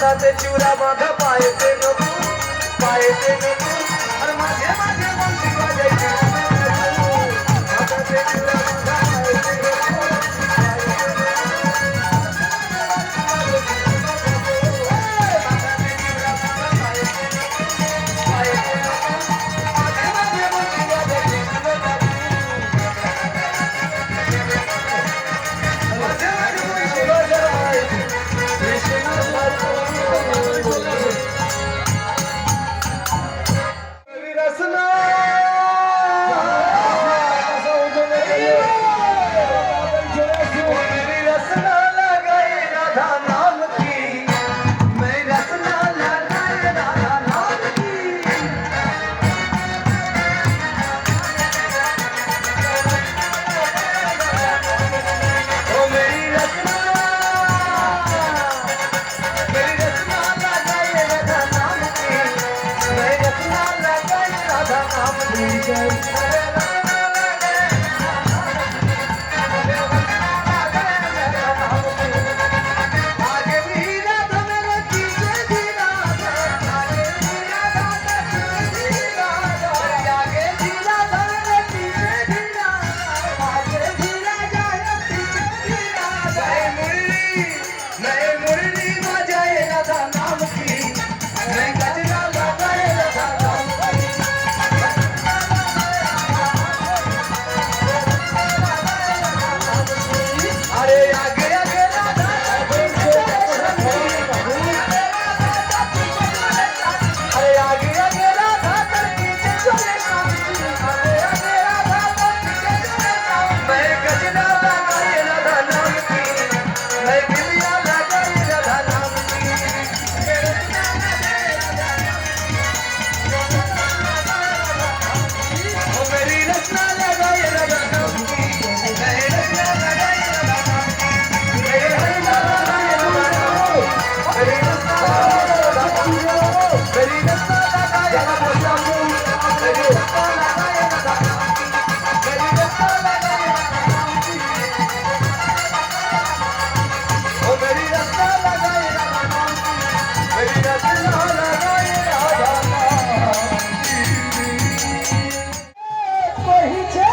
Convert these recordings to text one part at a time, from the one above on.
মাথাতে চূড়া বাঁধা পায়েতে নতুন পায়েতে নতুন। আর মাঝে মাঝে বলছি বাজাই মাথাতে চূড়া he takes.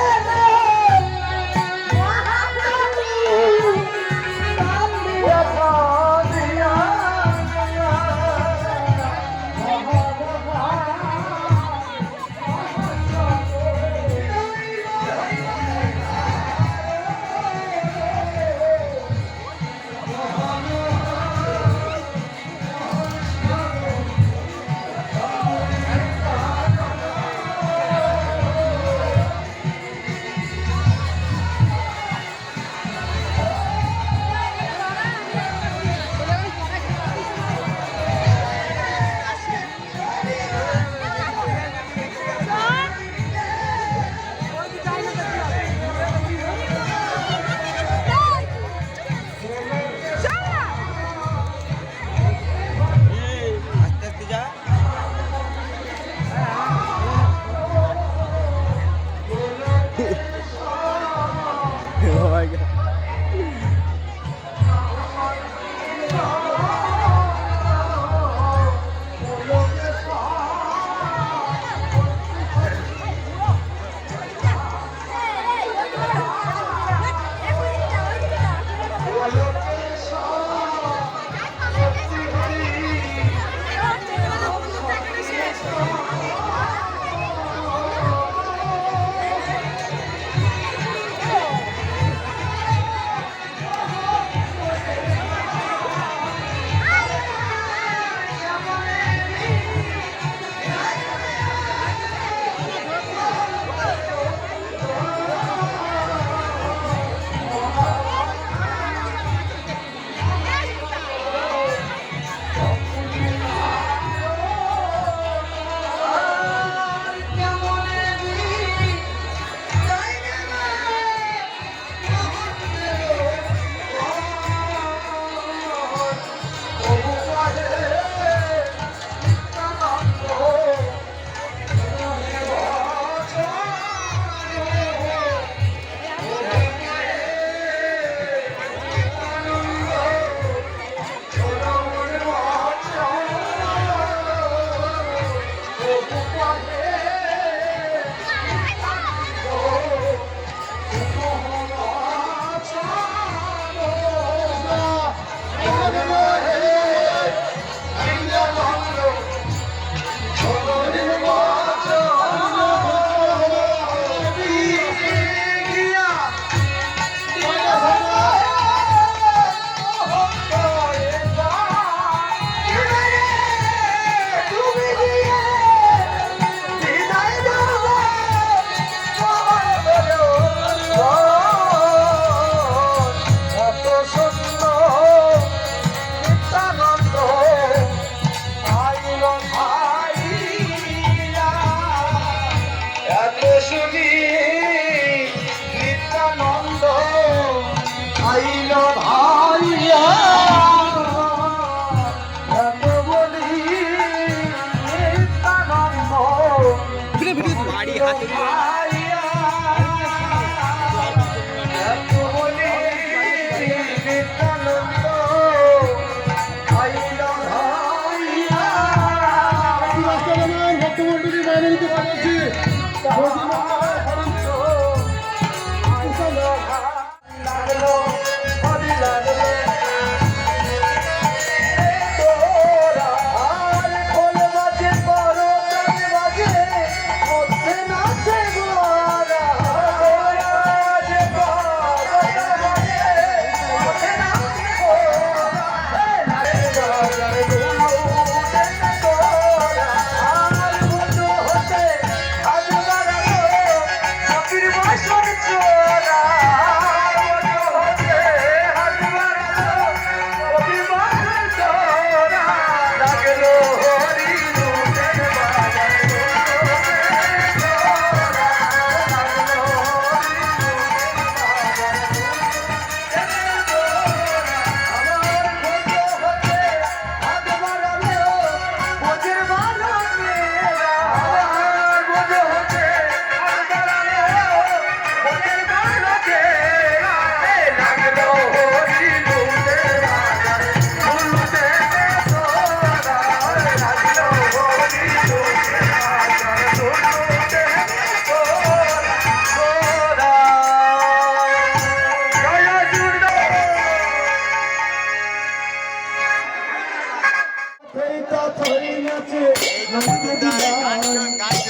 গাছ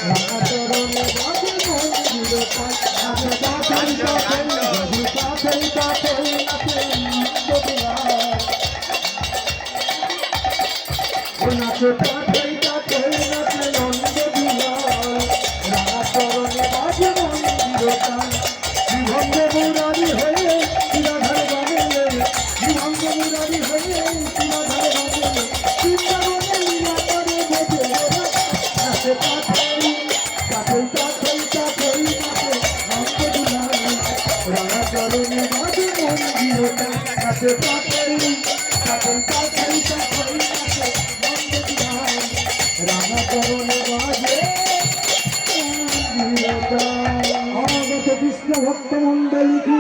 কৃষ্ণ ভক্ত মন্ডলী কি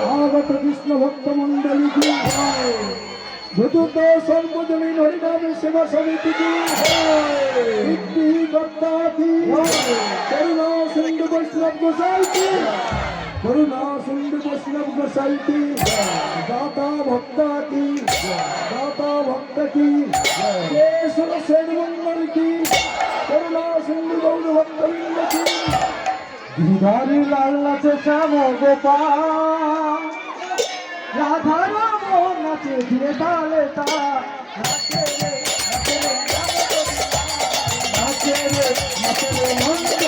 ভাগবত কৃষ্ণ ভক্ত মন্ডলী কি ভূতুত সর্বজনীন হরিনামে সেবা সমিতি কি কর্তা কি করুণা সিন্ধু বৈষ্ণব গোসাই কি करुणा सिंधु वैष्णव शांति दाता भक्त की दाता भक्त की केशव सेन मंगल की करुणा सिंधु गौर भक्त की गिरधारी लाल नाचे श्याम गोपाल राधा राम नाचे धीरे ताले ता नाचे रे नाचे रे नाचे रे नाचे रे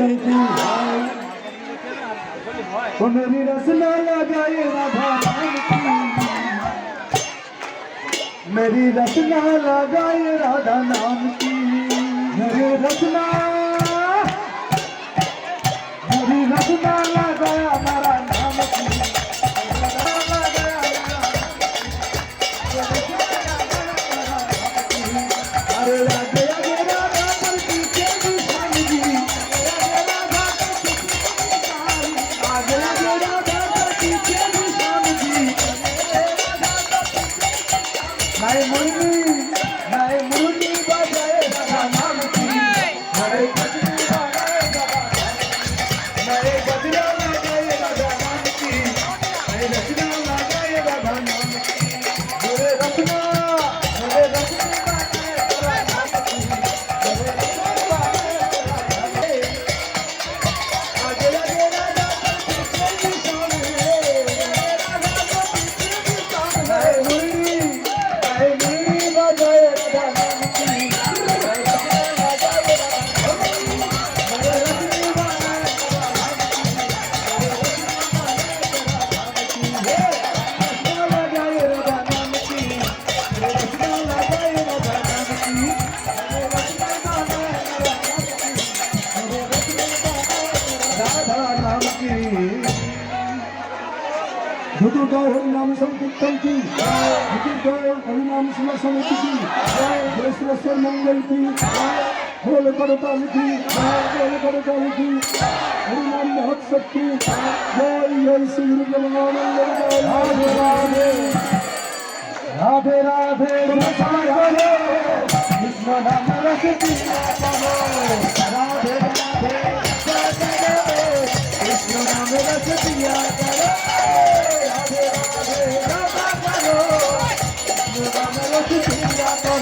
करते दी भाई मेरी रसना लगाए राधा मेरी रसना लगाए राधा नाम की। मेरी रसना মুরলি হায় মুরলি हरि नाम संकीर्तन की हरिनाम शिव समिति की जय घृष्णेश्वर मंगल की होल करताल की होल करताल की हरिनाम बहुत शक्ति जय जय श्री राधे राधे राधे राधे। कृष्ण नाम रस की राधे राधे। कृष्ण नाम रस दिया करो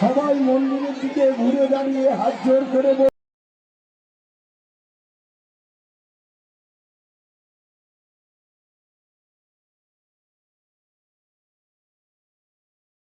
সবাই মন্দিরের দিকে ঘুরে দাঁড়িয়ে হাত জোর করে